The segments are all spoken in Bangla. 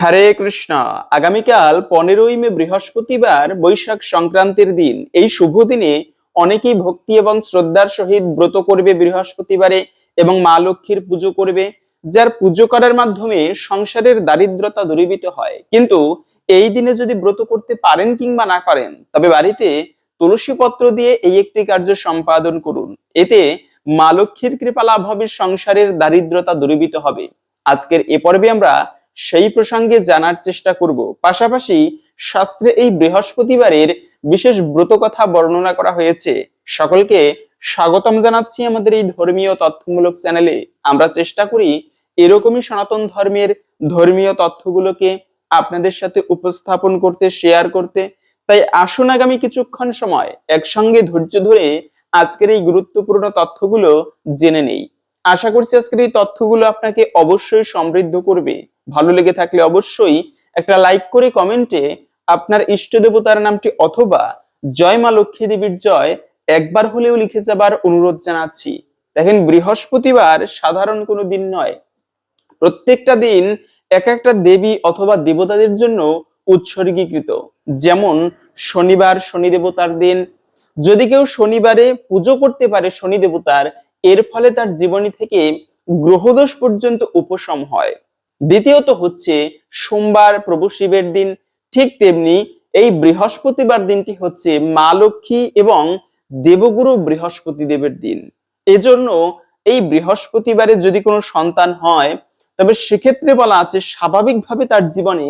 হরে কৃষ্ণ। আগামীকাল পনেরোই মে বৃহস্পতিবার বৈশাখ সংক্রান্তির দিন। এই শুভ দিনে অনেকেই ভক্তি এবং শ্রদ্ধার সহিত ব্রত করবে বৃহস্পতিবারে এবং মা লক্ষ্মীর পুজো করবে, যার পুজো করার মাধ্যমে সংসারের দারিদ্রতা দূরীভূত হয়। কিন্তু এই দিনে যদি ব্রত করতে পারেন কিংবা না পারেন, তবে বাড়িতে তুলসী পত্র দিয়ে এই একটি কার্য সম্পাদন করুন। এতে মা লক্ষ্মীর কৃপা লাভ হবে, সংসারের দারিদ্রতা দূরীভূত হবে। আজকের এ পর্বে আমরা সেই প্রসঙ্গে জানার চেষ্টা করব। পাশাপাশি শাস্ত্রে এই বৃহস্পতিবারের বিশেষ ব্রত কথা বর্ণনা করা হয়েছে। সকলকে স্বাগতম জানাচ্ছি আমাদের এই ধর্মীয় তথ্যমূলক চ্যানেলে। আমরা চেষ্টা করি এরকমই সনাতন ধর্মের ধর্মীয় তথ্যগুলোকে আপনাদের সাথে উপস্থাপন করতে শেয়ার করতে। তাই আসুন আগামী কিছুক্ষণ সময় একসঙ্গে ধৈর্য ধরে আজকের এই গুরুত্বপূর্ণ তথ্যগুলো জেনে নেই। আশা করছি আজকের এই তথ্যগুলো আপনাকে অবশ্যই সমৃদ্ধ করবে। ভালো লেগে থাকলে অবশ্যই একটা লাইক করে কমেন্টে আপনার ইষ্ট দেবতার নামটি অথবা জয় মা লক্ষ্মী দেবীর জয় একবার হলেও লিখে যাবার অনুরোধ জানাচ্ছি। দেখেন, বৃহস্পতিবার সাধারণ কোনো দিন নয়। প্রত্যেকটা দিন এক একটা দেবী অথবা দেবতাদের জন্য উৎসর্গীকৃত। যেমন, শনিবার শনি দেবতার দিন। যদি কেউ শনিবারে পুজো করতে পারে শনি দেবতার এর ফলে তার জীবনী থেকে গ্রহদোষ পর্যন্ত উপশম হয়। দ্বিতীয়ত হচ্ছে, সোমবার প্রভু শিবের দিন, ঠিক তেমনি এই বৃহস্পতিবার দিনটি হচ্ছে মা লক্ষ্মী এবং দেবগুরু বৃহস্পতি দেবের দিন। এজন্য এই বৃহস্পতিবারে যদি কোনো সন্তান হয়, তবে সেক্ষেত্রে বলা আছে, স্বাভাবিকভাবে তার জীবনে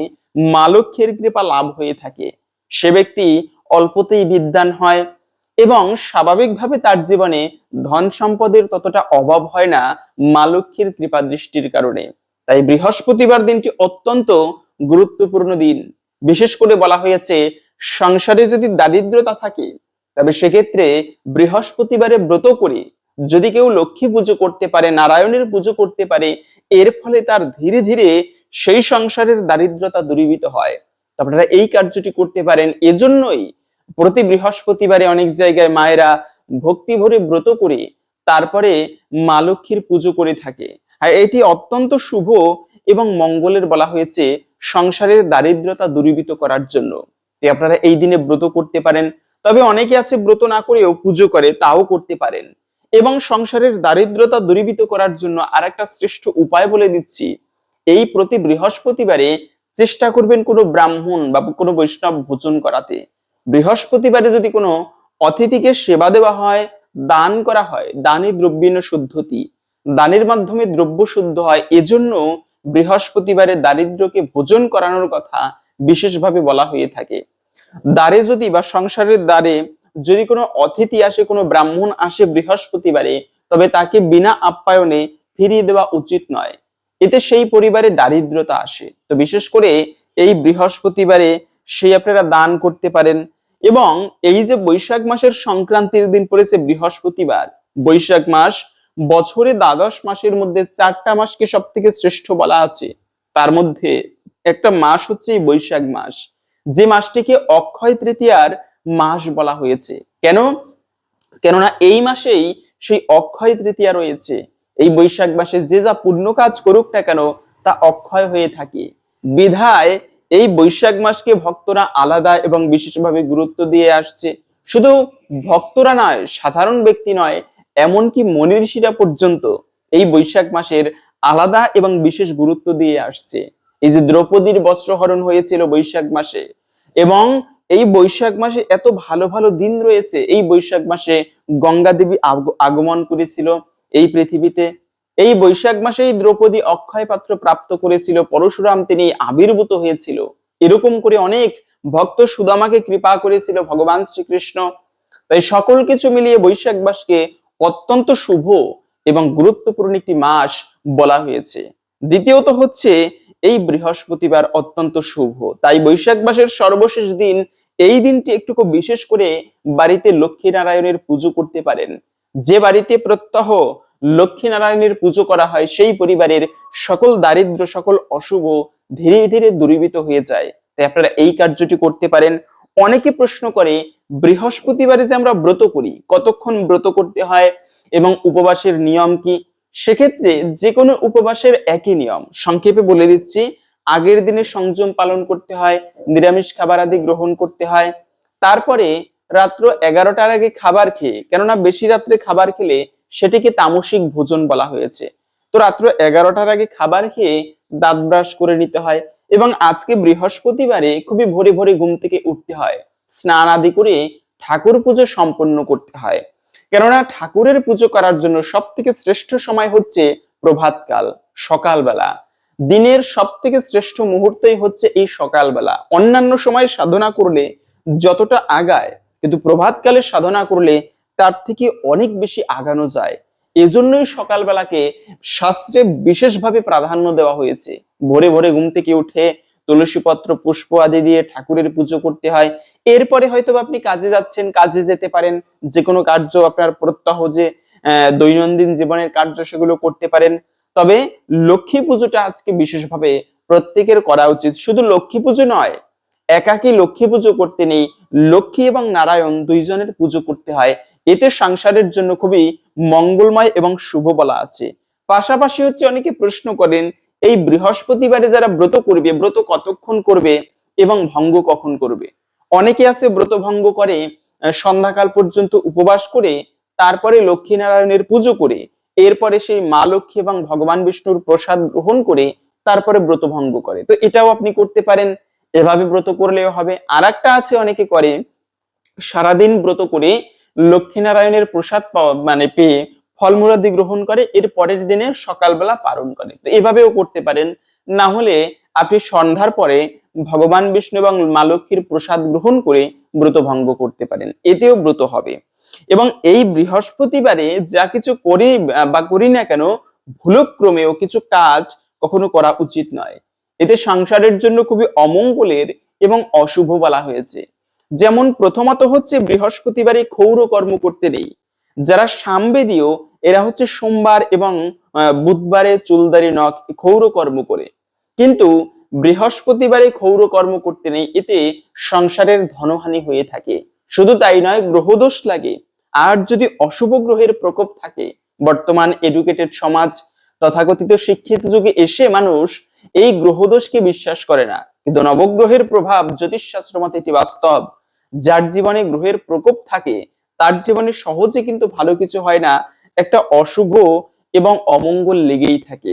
মা লক্ষ্মীর কৃপা লাভ হয়ে থাকে। সে ব্যক্তি অল্পতেই বিদ্যান হয় এবং স্বাভাবিকভাবে তার জীবনে ধন সম্পদের ততটা অভাব হয় না মা লক্ষ্মীর কৃপা দৃষ্টির কারণে। তাই বৃহস্পতিবার দিনটি অত্যন্ত গুরুত্বপূর্ণ দিন। বিশেষ করে বলা হয়েছে, সংসারে যদি দারিদ্রতা থাকে, তবে সেক্ষেত্রে বৃহস্পতিবারে ব্রত করে যদি কেউ লক্ষ্মী পুজো করতে পারে, নারায়ণের পুজো করতে পারে, এর ফলে তার ধীরে ধীরে সেই সংসারের দারিদ্রতা দূরীভূত হয়। আপনারা এই কার্যটি করতে পারেন। এজন্যই প্রতি বৃহস্পতিবারে অনেক জায়গায় মায়েরা ভক্তি ভরে ব্রত করে তারপরে মা লক্ষ্মীর পুজো করে থাকে। আর এটি অত্যন্ত শুভ এবং মঙ্গলের বলা হয়েছে সংসারের দারিদ্রতা দূরীভূত করার জন্য। আপনারা এই দিনে ব্রত করতে পারেন, তবে অনেকে আছে ব্রত না করেও পুজো করে, তাও করতে পারেন। এবং সংসারের দারিদ্রতা দূরীভূত করার জন্য আর একটা শ্রেষ্ঠ উপায় বলে দিচ্ছি, এই প্রতি বৃহস্পতিবারে চেষ্টা করবেন কোনো ব্রাহ্মণ বা কোনো বৈষ্ণব ভোজন করাতে। বৃহস্পতিবারে যদি কোনো অতিথিকে সেবা দেওয়া হয়, দান করা হয়, দানে দ্রব্যীন শুদ্ধতি দানের মাধ্যমে দ্রব্য শুদ্ধ হয়, এজন্য বৃহস্পতিবারে দারিদ্রকে ভোজন করানোর কথা বিশেষভাবে বলা হয়ে থাকে। দ্বারে যদি বা সংসারের দ্বারে যদি কোনো অতিথি আসে, কোনো ব্রাহ্মণ আসে বৃহস্পতিবারে, তবে তাকে বিনা আপ্যায়নে ফিরিয়ে দেওয়া উচিত নয়। এতে সেই পরিবারে দারিদ্রতা আসে। তো বিশেষ করে এই বৃহস্পতিবারে সেই আপনারা দান করতে পারেন। এবং এই যে বৈশাখ মাসের সংক্রান্তির দিন পড়েছে বৃহস্পতিবার, বৈশাখ মাস বছরে দ্বাদশ মাসের মধ্যে চারটা মাসকে সব থেকে শ্রেষ্ঠ বলা আছে। তার মধ্যে একটা মাস হচ্ছে এই বৈশাখ মাস। যে মাসটিকে অক্ষয় তৃতীয়ার মাস বলা হয়েছে। কেন? কেননা এই মাসেই সেই অক্ষয় তৃতীয়া রয়েছে। এই বৈশাখ মাসে যে যা পুণ্য কাজ করুক না কেন, তা অক্ষয় হয়ে থাকে। বিধায় এই বৈশাখ মাসকে ভক্তরা আলাদা এবং বিশেষভাবে গুরুত্ব দিয়ে আসছে। শুধু ভক্তরা নয়, সাধারণ ব্যক্তি নয়, এমনকি মনীষীরা পর্যন্ত এই বৈশাখ মাসের আলাদা এবং বিশেষ গুরুত্ব দিয়ে আসছে। এই যে দ্রৌপদীর বস্ত্রহরণ হয়েছিল বৈশাখ মাসে এবং এই বৈশাখ মাসে এত ভালো ভালো দিন রয়েছে। এই বৈশাখ মাসে গঙ্গা দেবী আগ- আগমন করেছিল এই পৃথিবীতে। এই বৈশাখ মাসেই দ্রৌপদী অক্ষয় পাত্র প্রাপ্ত করেছিল, পরশুরাম তিনি আবির্ভূত হয়েছিল। এরকম করে অনেক ভক্ত সুদামাকে কৃপা করেছিল, ভগবান শ্রীকৃষ্ণ। তাই সকল কিছু মিলিয়ে বৈশাখ মাসকে অত্যন্ত শুভ এবং গুরুত্বপূর্ণ একটি মাস বলা হয়েছে। দ্বিতীয়ত হচ্ছে, এই বৃহস্পতিবার অত্যন্ত শুভ। তাই বৈশাখ মাসের সর্বশেষ দিন, এই দিনটি একটু খুব বিশেষ করে বাড়িতে লক্ষ্মী নারায়ণের পুজো করতে পারেন। যে বাড়িতে প্রত্যহ লক্ষ্মী নারায়ণের পুজো করা হয়, সেই পরিবারের সকল দারিদ্র, সকল অশুভ ধীরে ধীরে দূরীভূত হয়ে যায়। তাই আপনারা এই কার্যটি করতে পারেন। অনেকে প্রশ্ন করে, বৃহস্পতিবারে যে আমরা ব্রত করি, কতক্ষণ ব্রত করতে হয় এবং উপবাসের নিয়ম কি? সেক্ষেত্রে যে কোনো উপবাসের একই নিয়ম। সংক্ষেপে বলে দিচ্ছি, আগের দিনে সংযম পালন করতে হয়, নিরামিষ খাবার আদি গ্রহণ করতে হয়। তারপরে রাত্র এগারোটার আগে খাবার খেয়ে, কেননা বেশি রাত্রে খাবার খেলে সেটিকে তামসিক ভোজন বলা হয়েছে। তো রাত্র এগারোটার আগে খাবার খেয়ে দাঁত ব্রাশ করে নিতে হয় এবং আজকে বৃহস্পতিবারে খুবই ভোরে ভোরে ঘুম থেকে উঠতে হয়। স্নান আদি করে ঠাকুর পুজো সম্পন্ন করতে হয়। কেননা ঠাকুরের পুজো করার জন্য সব থেকে শ্রেষ্ঠ সময় হচ্ছে প্রভাতকাল, সকালবেলা। দিনের সব থেকে শ্রেষ্ঠ মুহূর্তই হচ্ছে এই সকালবেলা। অন্যান্য সময় সাধনা করলে যতটা আগায়, কিন্তু প্রভাতকালে সাধনা করলে তার থেকে অনেক বেশি আগানো যায়। এজন্যই সকালবেলাকে শাস্ত্রে বিশেষভাবে প্রাধান্য দেওয়া হয়েছে। ভোরে ভোরে ঘুম থেকে উঠে তুলসী পত্র পুষ্প আদি দিয়ে ঠাকুরের পুজো করতে হয়। এরপরে হয়তো আপনি কাজে যাচ্ছেন, কাজে যেতে পারেন যে কোনো কার্য আপনার প্রত্যহ যে দৈনন্দিন জীবনের কার্য সেগুলো করতে পারেন। তবে লক্ষ্মী পুজোটা আজকে বিশেষভাবে প্রত্যেকের করা উচিত। শুধু লক্ষ্মী পুজো নয়, একাকী লক্ষ্মী পুজো করতে নেই, লক্ষ্মী এবং নারায়ণ দুইজনের পুজো করতে হয়। এতে সংসারের জন্য খুবই মঙ্গলময় এবং শুভ বলা আছে। পাশাপাশি হচ্ছে অনেকে প্রশ্ন করেন, এই বৃহস্পতিবারে যারা ব্রত করবে, ব্রত কতক্ষণ করবে এবং ভঙ্গ কখন করবে? অনেকে আছে ব্রত ভঙ্গ করে সন্ধ্যাকাল পর্যন্ত উপবাস করে, তারপরে লক্ষ্মী নারায়ণের পুজো করে, এরপরে সেই মা লক্ষ্মী এবং ভগবান বিষ্ণুর প্রসাদ গ্রহণ করে, তারপরে ব্রত ভঙ্গ করে। তো এটাও আপনি করতে পারেন, এভাবে ব্রত করলেও হবে। আর আছে অনেকে করে, সারাদিন ব্রত করে লক্ষ্মীনারায়ণের প্রসাদ মানে পেয়ে ফলমূলাদি গ্রহণ করে, এর পরের দিনে সকালবেলা পালন করে। তো এভাবেও করতে পারেন। না হলে আপনি সন্ধ্যার পরে ভগবান বিষ্ণু এবং মা লক্ষ্মীর প্রসাদ গ্রহণ করে ব্রত ভঙ্গ করতে পারেন। এতেও ব্রত হবে। এবং এই বৃহস্পতিবারে যা কিছু করি বা করি না কেন ভুলক্রমেও কিছু কাজ কখনো করা উচিত নয়। এতে সংসারের জন্য খুবই অমঙ্গলের এবং অশুভ বলা হয়েছে। যেমন প্রথমত হচ্ছে বৃহস্পতিবারে ক্ষৌর কর্ম করতে নেই। যারা সামবেদীয়, এরা হচ্ছে সোমবার এবং বুধবারে চুলদারি নখ ক্ষৌর কর্ম করে। কিন্তু বৃহস্পতিবারে ক্ষৌর কর্ম করতে নেই, এতে সংসারের ধনহানি হয়ে থাকে। শুধু তাই নয়, গ্রহদোষ লাগে। আর যদি অশুভ গ্রহের প্রকোপ থাকে, বর্তমান এডুকেটেড সমাজ, তথাকথিত শিক্ষিত যুগে এসে মানুষ এই গ্রহদোষকে বিশ্বাস করে না। কিন্তু নবগ্রহের প্রভাব জ্যোতিষশাস্ত্র মতে এটি বাস্তব। যার জীবনে গ্রহের প্রকোপ থাকে তার জীবনে সহজে কিন্তু ভালো কিছু হয় না। একটা অশুভ এবং অমঙ্গল লেগেই থাকে।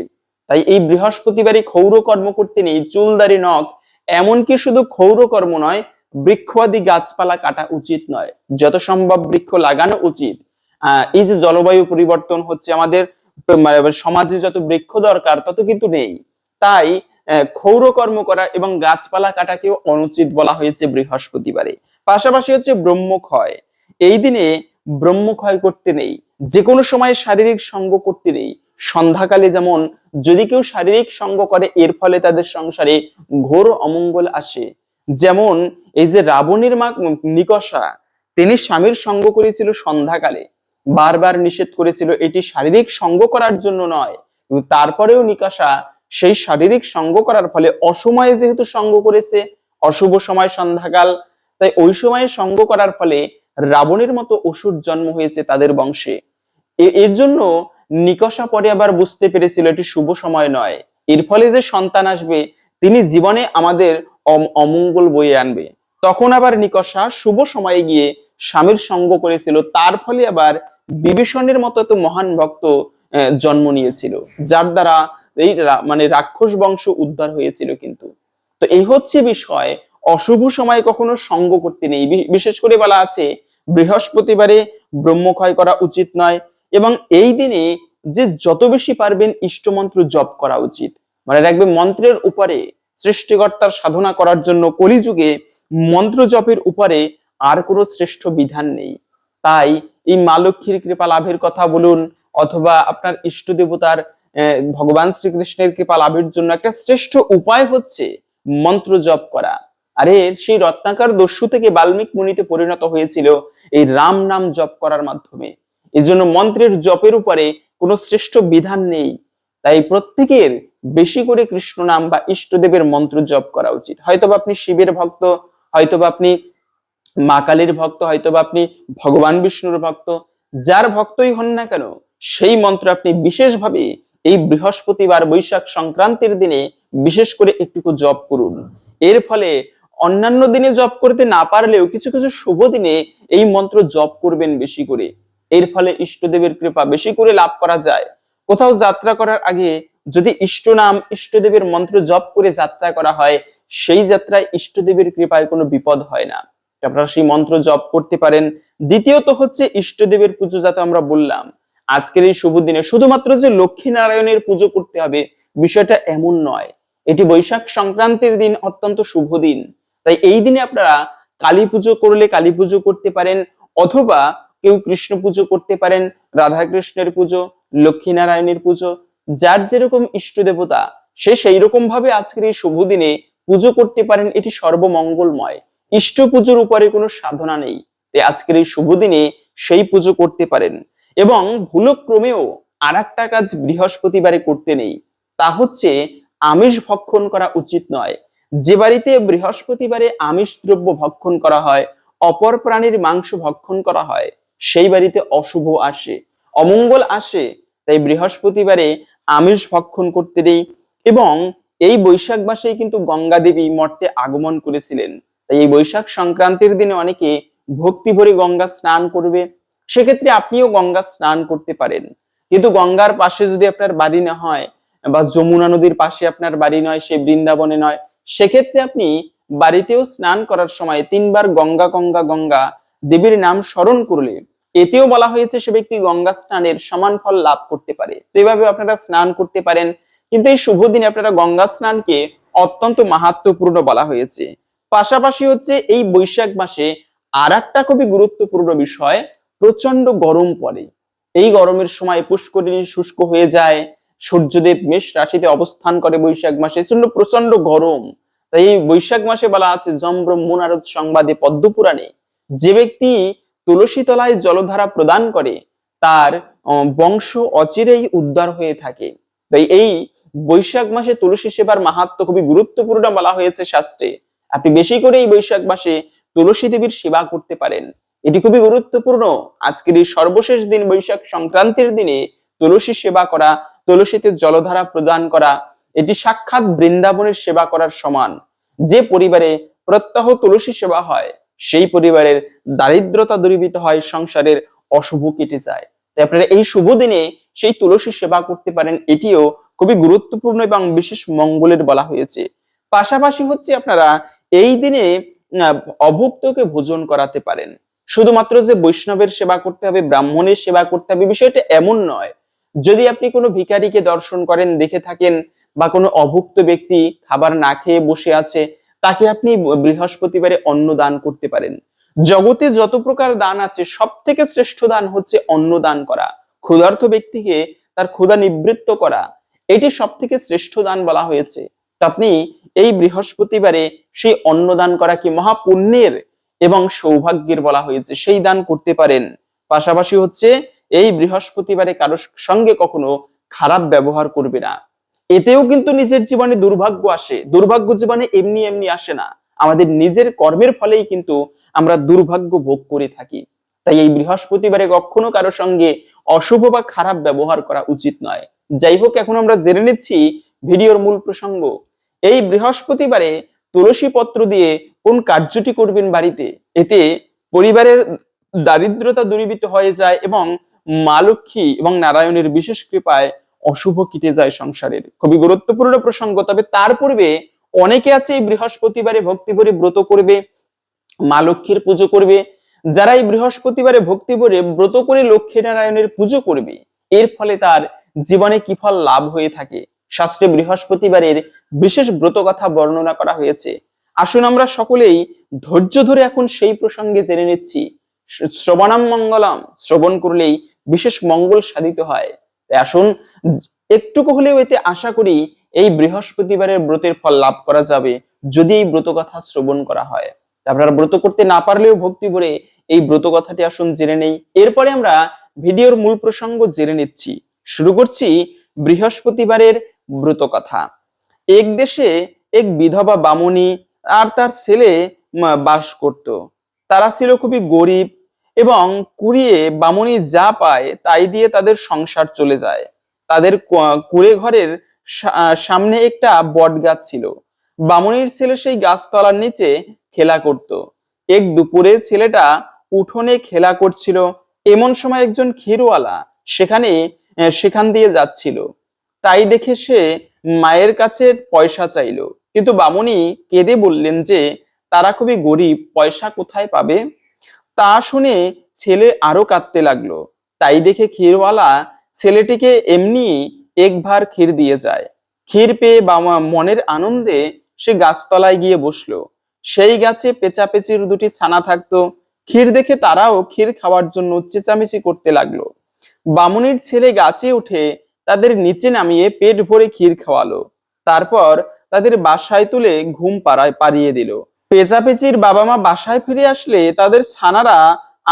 তাই এই বৃহস্পতিবারই ক্ষৌর কর্ম করতে নেই চুলদারি নখ। এমনকি শুধু ক্ষৌর কর্ম নয় বৃক্ষাদি গাছপালা কাটা উচিত নয়। যত সম্ভব বৃক্ষ লাগানো উচিত। এই যে জলবায়ু পরিবর্তন হচ্ছে আমাদের সমাজে যত বৃক্ষ দরকার তত কিন্তু নেই। তাই আহ, ক্ষৌর কর্ম করা এবং গাছপালা কাটাকেও অনুচিত বলা হয়েছে বৃহস্পতিবারে। পাশাপাশি হচ্ছে ব্রহ্মক্ষয়। এই দিনে ব্রহ্মক্ষয় করতে নেই যে কোনো সময় শারীরিক সঙ্গ করতে নেই। সন্ধ্যাকালে যেমন যদি কেউ শারীরিক সঙ্গ করে, এর ফলে তাদের সংসারে ঘোর অমঙ্গল আসে। যেমন এই যে রাবণের মা নিকষা, তিনি স্বামীর সঙ্গ করেছিল সন্ধ্যাকালে। বারবার নিষেধ করেছিল, এটি শারীরিক সঙ্গ করার জন্য নয়। কিন্তু তারপরেও নিকাশা সেই শারীরিক সঙ্গ করার ফলে অসময়ে যেহেতু সঙ্গ করেছে, অশুভ সময় সন্ধ্যাকাল তাই ওই সময়ে সঙ্গ করার ফলে রাবণের মতো অসুর জন্ম হয়েছে তাদের বংশে। এর জন্য নিকষা পরে আবার বুঝতে পেরেছিল এটি শুভ সময় নয়। এর ফলে যে সন্তান আসবে, তিনি জীবনে আমাদের অমঙ্গল বয়ে আনবে। তখন আবার নিকষা শুভ সময়ে গিয়ে স্বামীর সঙ্গ করেছিল, তার ফলে আবার বিভীষণের মতো তো মহান ভক্ত জন্ম নিয়েছিল, যার দ্বারা এই মানে রাক্ষস বংশ উদ্ধার হয়েছিল কিন্তু। তো এই হচ্ছে বিষয় অশুভ সময় কখনো সঙ্গ করতে নেই। বিশেষ করে বলা আছে, বৃহস্পতিবারে ব্রহ্মক্ষয় করা উচিত নয় এবং এই দিনে যে যত বেশি পারবেন ইষ্টমন্ত্র জপ করা উচিত। মানে রাখবে, মন্ত্রের উপরে, সৃষ্টিকর্তার সাধনা করার জন্য কলিযুগে মন্ত্র জপের উপরে আর কোনো শ্রেষ্ঠ বিধান নেই। তাই এই মা লক্ষ্মীর কৃপা লাভের কথা বলুন অথবা আপনার ইষ্ট দেবতার ভগবান শ্রীকৃষ্ণের কৃপা লাভের জন্য একটা শ্রেষ্ঠ উপায় হচ্ছে মন্ত্র জপ করা। আরে সেই রত্নাকার দস্যু থেকে বাল্মীক মুনিতে পরিণত হয়েছিল এই রাম নাম জপ করার মাধ্যমে। এই জন্য মন্ত্রের জপের উপরে কোনো শ্রেষ্ঠ বিধান নেই। তাই প্রত্যেকের বেশি করে কৃষ্ণ নাম বা ইষ্টদেবের মন্ত্র জপ করা উচিত। হয়তোবা আপনি শিবের ভক্ত, হয়তোবা আপনি মা কালীর ভক্ত, হয়তোবা আপনি ভগবান বিষ্ণুর ভক্ত, যার ভক্তই হন না কেন, সেই মন্ত্র আপনি বিশেষভাবে এই বৃহস্পতিবার বৈশাখ সংক্রান্তির দিনে বিশেষ করে একটুকু জপ করুন। এর ফলে অন্যান্য দিনে জপ করতে না পারলেও কিছু কিছু শুভ দিনে এই মন্ত্র জপ করবেন বেশি করে। এর ফলে ইষ্টদেবের কৃপা বেশি করে লাভ করা যায়। কোথাও যাত্রা করার আগে যদি ইষ্ট নাম ইষ্টদেবের মন্ত্র জপ করে যাত্রা করা হয়, সেই যাত্রায় ইষ্টদেবের কৃপায় কোনো বিপদ হয় না। আপনারা সেই মন্ত্র জপ করতে পারেন। দ্বিতীয়ত হচ্ছে ইষ্টদেবের পুজো যাতে আমরা বললাম। আজকের এই শুভ দিনে শুধুমাত্র যে লক্ষ্মী নারায়ণের পুজো করতে হবে, বিষয়টা এমন নয়। এটি বৈশাখ সংক্রান্তির দিন, অত্যন্ত শুভ দিন। তাই এই দিনে আপনারা কালী পুজো করলে কালী পুজো করতে পারেন, অথবা কেউ কৃষ্ণ পুজো করতে পারেন রাধা কৃষ্ণের পুজো লক্ষ্মী নারায়ণের পুজো, যার যেরকম ইষ্ট দেবতা সে সেই রকম ভাবে আজকের এই শুভ দিনে পুজো করতে পারেন, এটি সর্বমঙ্গলময়। ইষ্ট পুজোর উপরে কোনো সাধনা নেই, তাই আজকের এই শুভ দিনে সেই পুজো করতে পারেন। এবং ভুলক্রমেও আর একটা কাজ বৃহস্পতিবারে করতে নেই, তা হচ্ছে আমিষ ভক্ষণ করা উচিত নয়। যে বাড়িতে বৃহস্পতিবারে আমিষ দ্রব্য ভক্ষণ করা হয়, অপর প্রাণীর মাংস ভক্ষণ করা হয়, সেই বাড়িতে অশুভ আসে, অমঙ্গল আসে, তাই বৃহস্পতিবারে আমিষ ভক্ষণ করতে নেই এবং এই বৈশাখ মাসেই কিন্তু গঙ্গা দেবী মর্তে আগমন করেছিলেন। তাই এই বৈশাখ সংক্রান্তির দিনে অনেকে ভক্তি ভরে গঙ্গা স্নান করবে, সেক্ষেত্রে আপনিও গঙ্গা স্নান করতে পারেন। কিন্তু গঙ্গার পাশে যদি আপনার বাড়ি না হয় বা যমুনা নদীর পাশে আপনার বাড়ি নয়, সে বৃন্দাবনে নয় সেক্ষেত্রে আপনি বাড়িতেও স্নান করার সময় তিনবার গঙ্গা গঙ্গা গঙ্গা দেবীর নাম স্মরণ করলে এতেও বলা হয়েছে সে ব্যক্তি গঙ্গা স্নানের সমান ফল লাভ করতে পারে। তো এইভাবে আপনারা স্নান করতে পারেন। কিন্তু এই শুভ দিনে আপনারা গঙ্গা স্নানকে অত্যন্ত মাহাত্মপূর্ণ বলা হয়েছে। পাশাপাশি হচ্ছে এই বৈশাখ মাসে আর একটা খুবই গুরুত্বপূর্ণ বিষয় প্রচণ্ড গরম পড়ে। এই গরমের সময় পুষ্করিণী শুষ্ক হয়ে যায় সূর্যদেব মেষ রাশিতে অবস্থান করে বৈশাখ মাসে। এজন্য প্রচণ্ড গরম। তাই এই বৈশাখ মাসে বলা আছে যম ব্রহ্ম সংবাদে পদ্মপুরাণে যে ব্যক্তি তুলসী তলায় জলধারা প্রদান করে, তার বংশ অচিরেই উদ্ধার হয়ে থাকে। তাই এই বৈশাখ মাসে তুলসী সেবার মাহাত্ম খুবই গুরুত্বপূর্ণ বলা হয়েছে শাস্ত্রে। আপনি বেশি করে এই বৈশাখ মাসে তুলসী দেবীর সেবা করতে পারেন। এটি খুবই গুরুত্বপূর্ণ। আজকের এই সর্বশেষ দিন বৈশাখ সংক্রান্তির দিনে তুলসী সেবা করা তুলসীতে জলধারা প্রদান করা, এটি সাক্ষাৎ বৃন্দাবনের সেবা করার সমান। যে পরিবারে প্রত্যহ তুলসী সেবা হয়, সেই পরিবারের দারিদ্রতা দূরীভূত হয়, সংসারের অশুভ কেটে যায়। তাই আপনারা এই শুভ দিনে সেই তুলসী সেবা করতে পারেন, এটিও খুবই গুরুত্বপূর্ণ এবং বিশেষ মঙ্গলের বলা হয়েছে। পাশাপাশি হচ্ছে আপনারা এই দিনে অভুক্তকে ভোজন করাতে পারেন। শুধুমাত্র যে বৈষ্ণবের সেবা করতে হবে, ব্রাহ্মণের সেবা করতে হবে, বিষয়টা এমন নয়। যদি আপনি কোনো ভিখারিকে দর্শন করেন, দেখে থাকেন বা কোনো অভুক্ত ব্যক্তি খাবার না খেয়ে বসে আছে, তাকে আপনি বৃহস্পতিবারে অন্ন দান করতে পারেন। জগতে যত প্রকার দান আছে সব থেকে শ্রেষ্ঠ দান হচ্ছে অন্ন দান করা। ক্ষুধার্ত ব্যক্তিকে তার ক্ষুধা নিবৃত্ত করা, এটি সব থেকে শ্রেষ্ঠ দান বলা হয়েছে। তা আপনি এই বৃহস্পতিবারে সেই অন্ন দান করা কি মহাপুণ্যের এবং সৌভাগ্যের বলা হয়েছে, সেই দান করতে পারেন। পাশাপাশি হচ্ছে এই বৃহস্পতিবারে কারোর সঙ্গে কখনো খারাপ ব্যবহার করবে না। এতেও কিন্তু নিজের জীবনে দুর্ভাগ্য আসে। দুর্ভাগ্য জীবনে এমনি এমনি আসে না। আমাদের নিজের কর্মের ফলেই কিন্তু আমরা দুর্ভাগ্য ভোগ করে থাকি। তাই এই বৃহস্পতিবারে কখনো কারোর সঙ্গে অশুভ বা খারাপ ব্যবহার করা উচিত নয়। যাই হোক, এখন আমরা জেনে নিচ্ছি ভিডিওর মূল প্রসঙ্গ। এই বৃহস্পতিবারে তুলসী পত্র দিয়ে কোন কার্যটি করবেন বাড়িতে? এতে পরিবারের দারিদ্রতা দূরীভূত হয়ে যায় এবং মা লক্ষ্মী এবং নারায়ণের বিশেষ কৃপায় অশুভ কেটে যায় সংসারের। খুবই গুরুত্বপূর্ণ প্রসঙ্গ, তবে তার পূর্বে অনেকে আছে এই বৃহস্পতিবারে ভক্তি ভরে ব্রত করবে, মা লক্ষ্মীর পুজো করবে। যারা এই বৃহস্পতিবারে ভক্তি ভরে ব্রত করে লক্ষ্মী নারায়ণের পুজো করবে, এর ফলে তার জীবনে কি ফল লাভ হয়ে থাকে? শাস্ত্রে বৃহস্পতিবারের বিশেষ ব্রত কথা বর্ণনা করা হয়েছে। আসুন আমরা সকলেই ধৈর্য ধরে এখন সেই প্রসঙ্গে জেনে নিচ্ছি। শ্রবণাম মঙ্গলম। শ্রবণ করলেই বিশেষ মঙ্গল সাধিত হয়। তাই আসুন, একটুকু হলেও এতে আশা করি এই বৃহস্পতিবারের ব্রতের ফল লাভ করা যাবে, যদি এই ব্রত কথা শ্রবণ করা হয়। আপনারা ব্রত করতে না পারলেও ভক্তি ভরে এই ব্রত কথাটি আসুন জেনে নেই। এরপরে আমরা ভিডিওর মূল প্রসঙ্গ জেনে নিচ্ছি। শুরু করছি বৃহস্পতিবারের ব্রত কথা এক দেশে এক বিধবা বামুনি আর তার ছেলে বাস করত। তারা ছিল খুবই গরিব এবং কুড়িয়ে বামুনি যা পায় তাই দিয়ে তাদের সংসার চলে যায়। তাদের কুড়ে ঘরের সামনে একটা বট গাছ ছিল। বামুনির ছেলে সেই গাছতলার নিচে খেলা করত। এক দুপুরে ছেলেটা উঠোনে খেলা করছিল। এমন সময় একজন ক্ষীরওয়ালা সেখানে সেখান দিয়ে যাচ্ছিল। তাই দেখে সে মায়ের কাছে পয়সা চাইলো। কিন্তু বামুনি কেঁদে বললেন যে, তারা খুবই গরিব, পয়সা কোথায় পাবে? তা শুনে ছেলে আরও কাঁদতে লাগল। তাই দেখে ক্ষীরওয়ালা ছেলেটিকে এমনি এক ভার ক্ষীর দিয়ে যায়। ক্ষীর পেয়ে বাবা মনের আনন্দে সে গাছতলায় গিয়ে বসল। সেই গাছে পেঁচাপেচির দুটি ছানা থাকতো। ক্ষীর দেখে তারাও ক্ষীর খাওয়ার জন্য চেঁচামেচি করতে লাগল। বামুনির ছেলে গাছে উঠে তাদের নিচে নামিয়ে পেট ভরে ক্ষীর খাওয়ালো। তারপর তাদের বাসায় তুলে ঘুম পাড়ায় পাড়িয়ে দিল। পেঁচাপেচির বাবা মা বাসায় ফিরে আসলে তাদের ছানারা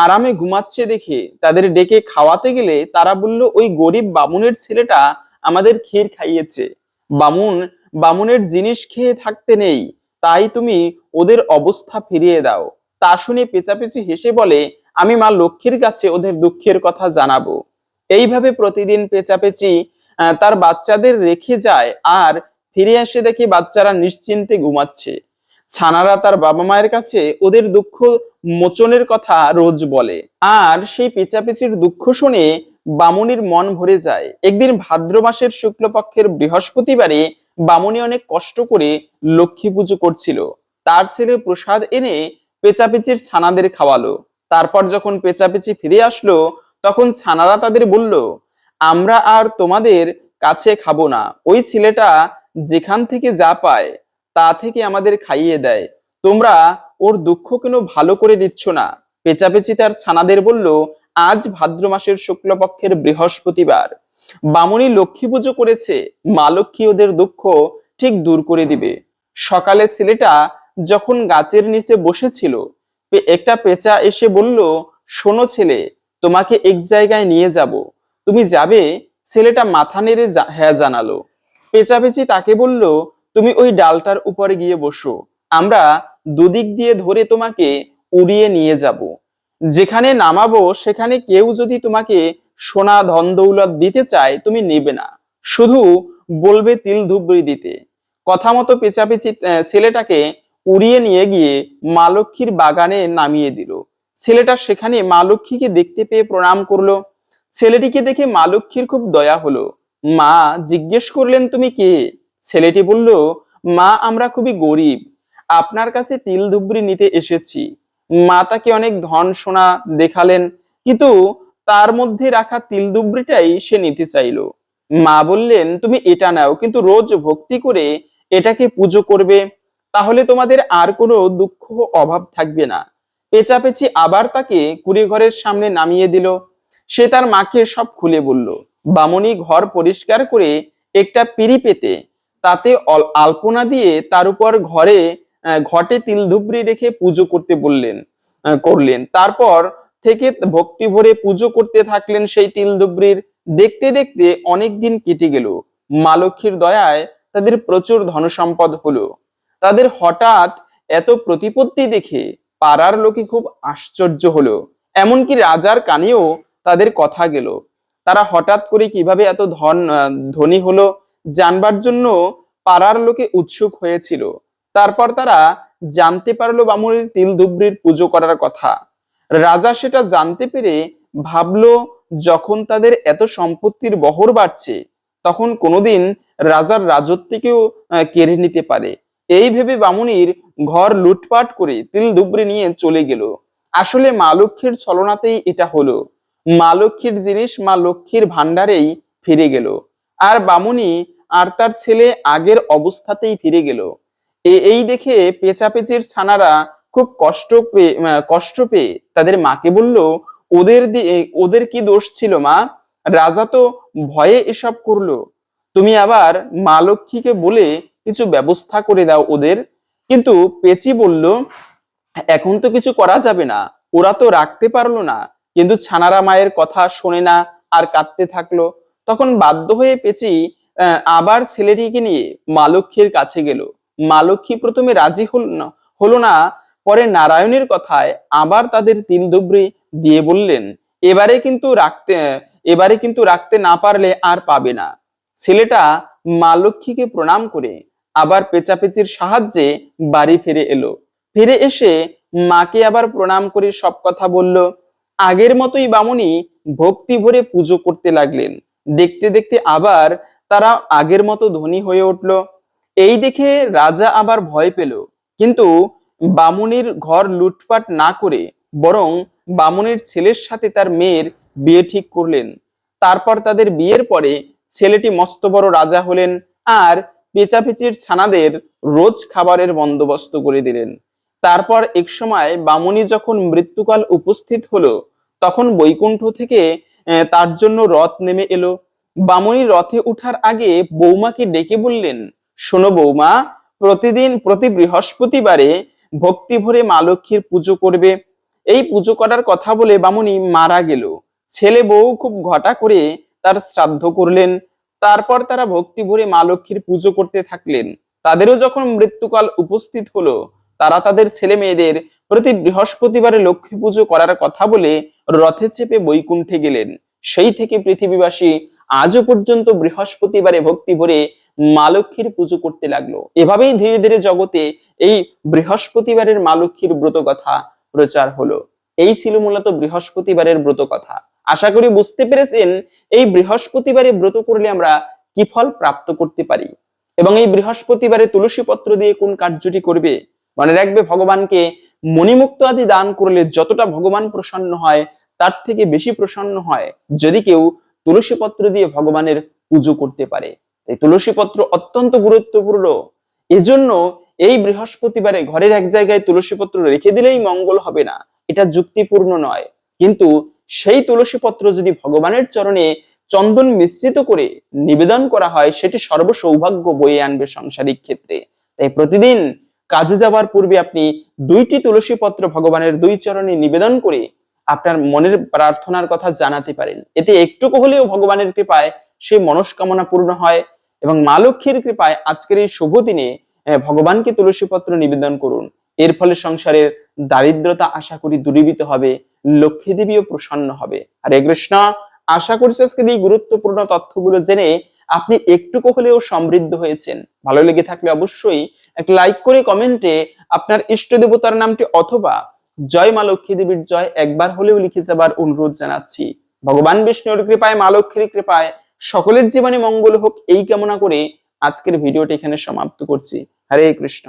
আরামে ঘুমাচ্ছে দেখে। তাদের ডেকে খাওয়াতে গেলে তারা বলল, ওই গরিব বামুনের ছেলেটা আমাদের ক্ষীর খাইয়েছে। বামুন, বামুনের জিনিস খেয়ে থাকতে নেই। তাই তুমি ওদের অবস্থা ফিরিয়ে দাও। তা শুনে পেঁচাপেচি হেসে বলে, আমি মা লক্ষ্মীর কাছে ওদের দুঃখের কথা জানাব। এইভাবে প্রতিদিন পেঁচাপেচি তার বাচ্চাদের রেখে যায় আর ফিরে এসে দেখে বাচ্চারা নিশ্চিন্তে ঘুমাচ্ছে। ছানারা তার বাবা মায়ের কাছে ওদের দুঃখ মোচনের কথা রোজ বলে। আর সেই পেঁচাপেচির দুঃখ শুনে বামুনির মন ভরে যায়। একদিন ভাদ্র মাসের শুক্লপক্ষের বৃহস্পতিবারে বামুনি অনেক কষ্ট করে লক্ষ্মী পুজো করছিল। তার ছেলে প্রসাদ এনে পেঁচাপেচির ছানাদের খাওয়ালো। তারপর যখন পেঁচাপেচি ফিরে আসলো, তখন ছানারা তাদের বলল, আমরা আর তোমাদের কাছে খাব না। ওই ছেলেটা যেখান থেকে যা পায় তা থেকে আমাদের খাইয়ে দেয়। তোমরা ওর দুঃখ কেন ভালো করে দিচ্ছ না? পেঁচাপেচি তার ছানাদের বলল, আজ ভাদ্র মাসের শুক্লপক্ষের বৃহস্পতিবার। বামুনি লক্ষ্মী পুজো করেছে, মা লক্ষ্মী ওদের দুঃখ ঠিক দূর করে দিবে। সকালে ছেলেটা যখন গাছের নিচে বসেছিল একটা পেঁচা এসে বলল, শোনো ছেলে, তোমাকে এক জায়গায় নিয়ে যাব। তুমি যাবে? ছেলেটা মাথা নেড়ে হ্যাঁ জানালো। পেঁচাপেচি তাকে বলল তুমি ওই ডালটার উপরে গিয়ে বসো। আমরা দুদিক দিয়ে ধরে তোমাকে উড়িয়ে নিয়ে যাব। যেখানে নামাবো, সেখানে কেউ যদি তোমাকে সোনা ধন দৌলত দিতে চায়, তুমি নেবে না। শুধু বলবে তিল ধুবড়ি দিতে। কথা মতো পেঁচাপেচি ছেলেটাকে উড়িয়ে নিয়ে গিয়ে মা লক্ষ্মীর বাগানে নামিয়ে দিল। ছেলেটা সেখানে মা লক্ষ্মীকে দেখতে পেয়ে প্রণাম করল। ছেলেটিকে দেখে মা লক্ষ্মীর খুব দয়া হলো। মা, জিজ্ঞেস করলেন, তুমি কে? ছেলেটি বলল, মা, আমরা খুবই গরিব। আপনার কাছে তিল ধুবড়ি নিতে এসেছি। মা তাকে অনেক ধন সোনা দেখালেন, কিন্তু তার মধ্যে রাখা তিল দুবড়িটাই সে নিতে চাইলো। মা বললেন, তুমি এটা নাও, কিন্তু রোজ ভক্তি করে এটাকে পুজো করবে। তাহলে তোমাদের আর কোনো দুঃখ অভাব থাকবে না। পেঁচাপেচি আবার তাকে কুড়ে ঘরের সামনে নামিয়ে দিল। সে তার মাকে সব খুলে বলল, বামনি ঘর পরিষ্কার করে একটা পিড়ি পেতে তাতে আলপনা দিয়ে তার উপর ঘরে ঘটে তিল ধুবড়ি রেখে পুজো করতে বললেন করলেন। তারপর থেকে ভক্তি ভরে পুজো করতে থাকলেন সেই তিল ধুবড়ির দেখতে দেখতে অনেক দিন কেটে গেল। মা লক্ষ্মীর দয়ায় তাদের প্রচুর ধনসম্পদ হলো। তাদের হঠাৎ এত প্রতিপত্তি দেখে পাড়ার লোকে খুব আশ্চর্য হলো। এমনকি রাজার কানেও তাদের কথা গেল। তারা হঠাৎ করে কীভাবে এত ধন ধনী হলো জানবার জন্য পাড়ার লোকে উৎসুক হয়েছিল। তারপর তারা জানতে পারল বামুনের তিল ধুবড়ির পুজো করার কথা। রাজা সেটা জানতে পেরে ভাবলো, যখন তাদের এত সম্পত্তির বহর বাড়ছে, তখন কোনোদিন রাজার রাজত্বকেও কেড়ে নিতে পারে। এই ভেবে বামুনির ঘর লুটপাট করে তিল ধুবড়ি নিয়ে চলে গেল। আসলে মা লক্ষ্মীর ছলনাতেই এটা হলো। মা লক্ষ্মীর জিনিস মা লক্ষ্মীর ভান্ডারেই ফিরে গেল। আর বামুনি আর তার ছেলে আগের অবস্থাতেই ফিরে গেল। এই দেখে পেঁচাপেচির ছানারা খুব কষ্ট পেয়ে কষ্ট পেয়ে তাদের মাকে বলল, ওদের ওদের কি দোষ ছিল মা? রাজা তো ভয়ে এসব করল। তুমি আবার মা লক্ষ্মীকে বলে কিছু ব্যবস্থা করে দাও ওদের। কিন্তু পেচি বলল, এখন তো কিছু করা যাবে না। ওরা তো রাখতে পারল না। কিন্তু ছানারা মায়ের কথা শোনে না আর কাঁদতে থাকল। তখন বাধ্য হয়ে পেচি আবার ছেলেটিকে নিয়ে মা লক্ষ্মীর কাছে গেল। মা লক্ষ্মী প্রথমে রাজি হল না, হলো না, পরে নারায়ণের কথায় আবার তাদের তিল দুবড়ি দিয়ে বললেন, এবারে কিন্তু রাখতে, এবারে কিন্তু রাখতে না পারলে আর পাবে না। ছেলেটা মা লক্ষ্মীকে প্রণাম করে আবার পেচাপেচির সাহায্যে বাড়ি ফিরে এলো। ফিরে এসে মাকে আবার প্রণাম করে সব কথা বলল। আগের মতোই বামুনি ভক্তি ভরে পুজো করতে লাগলেন। দেখতে দেখতে আবার তারা আগের মতো ধনী হয়ে উঠল। এই দেখে রাজা আবার ভয় পেল। কিন্তু বামুনির ঘর লুটপাট না করে বরং বামুনের ছেলের সাথে তার মেয়ের বিয়ে ঠিক করলেন। তারপর তাদের বিয়ের পরে ছেলেটি মস্ত বড় রাজা হলেন আর পেঁচাপেচির ছানাদের রোজ খাবারের বন্দোবস্ত করে দিলেন। তারপর এক সময় বামুনি যখন মৃত্যুকাল উপস্থিত হলো, তখন বৈকুণ্ঠ থেকে তার জন্য রথ নেমে এলো। বামুনি রথে উঠার আগে বৌমাকে ডেকে বললেন, শোনো বৌমা, প্রতিদিন প্রতি বৃহস্পতিবারে ভক্তি ভরে মা লক্ষ্মীর পুজো করবে। এই পুজো করার কথা বলে বামুনি মারা গেল। ছেলে বউ খুব ঘটা করে তার শ্রাদ্ধ করলেন। তারপর তারা ভক্তি ভরে মা লক্ষ্মীর পুজো করতে থাকলেন। তাদেরও যখন মৃত্যুকাল উপস্থিত হলো, তারা তাদের ছেলে মেয়েদের প্রতি বৃহস্পতিবারে লক্ষ্মী পুজো করার কথা বলে রথে চেপে বৈকুণ্ঠে গেলেন। সেই থেকে পৃথিবীবাসী আজও পর্যন্ত বৃহস্পতিবারে ভক্তি ভরে মা লক্ষ্মীর পুজো করতে লাগল। এভাবেই ধীরে ধীরে জগতে এই বৃহস্পতিবারের মা লক্ষ্মীর ব্রত কথা প্রচার হলো। এই ছিল মূলত বৃহস্পতিবারের ব্রত কথা। আশা করি বুঝতে পেরেছেন এই বৃহস্পতিবারে ব্রত করলে আমরা কি ফল প্রাপ্ত করতে পারি? এবং এই বৃহস্পতিবারে তুলসী পত্র দিয়ে কোন কার্যটি করবে? মনে রাখবে ভগবানকে মণিমুক্ত আদি দান করলে যতটা ভগবান প্রসন্ন হয়, তার থেকে বেশি প্রসন্ন হয়। যদি কেউ তুলসী পত্র দিয়ে ভগবানের পুজো করতে পারে। এই তুলসী পত্র অত্যন্ত গুরুত্বপূর্ণ। এজন্য এই বৃহস্পতিবারে ঘরের এক জায়গায় তুলসী পত্র রেখে দিলেই মঙ্গল হবে না। এটা যুক্তিপূর্ণ নয়। কিন্তু সেই তুলসী পত্র যদি ভগবানের চরণে চন্দন মিশ্রিত করে নিবেদন করা হয়, সেটি সর্ব সৌভাগ্য বয়ে আনবে সাংসারিক ক্ষেত্রে। তাই প্রতিদিন কাজে যাওয়ার পূর্বে আপনি দুইটি তুলসী পত্র ভগবানের দুই চরণে নিবেদন করে আপনার মনের প্রার্থনার কথা জানাতে পারেন। এতে একটুকু হলেও ভগবানের কৃপায় সেই মনস্কামনা পূর্ণ হয় এবং মা লক্ষ্মীর কৃপায় আজকের এই শুভ দিনে ভগবানকে তুলসী পত্র নিবেদন করুন। এর ফলে সংসারের দারিদ্রতা আশা করি দূরীভূত হবে, লক্ষ্মী দেবীও প্রসন্ন হবে। হরে কৃষ্ণ, আশা করছি আজকের এই গুরুত্বপূর্ণ তথ্যগুলো জেনে আপনি একটুকু হলেও সমৃদ্ধ হয়েছেন। ভালো লেগে থাকলে অবশ্যই একটা লাইক করে কমেন্টে আপনার ইষ্ট দেবতার নামটি অথবা জয় মা লক্ষ্মী দেবীর জয়, একবার হলেও লিখে যাবার অনুরোধ জানাচ্ছি। ভগবান বিষ্ণুর কৃপায়, মা লক্ষ্মীর কৃপায়, সকলের জীবনে মঙ্গল হোক, এই কামনা করে আজকের ভিডিওটি এখানে সমাপ্ত করছি। হরে কৃষ্ণ।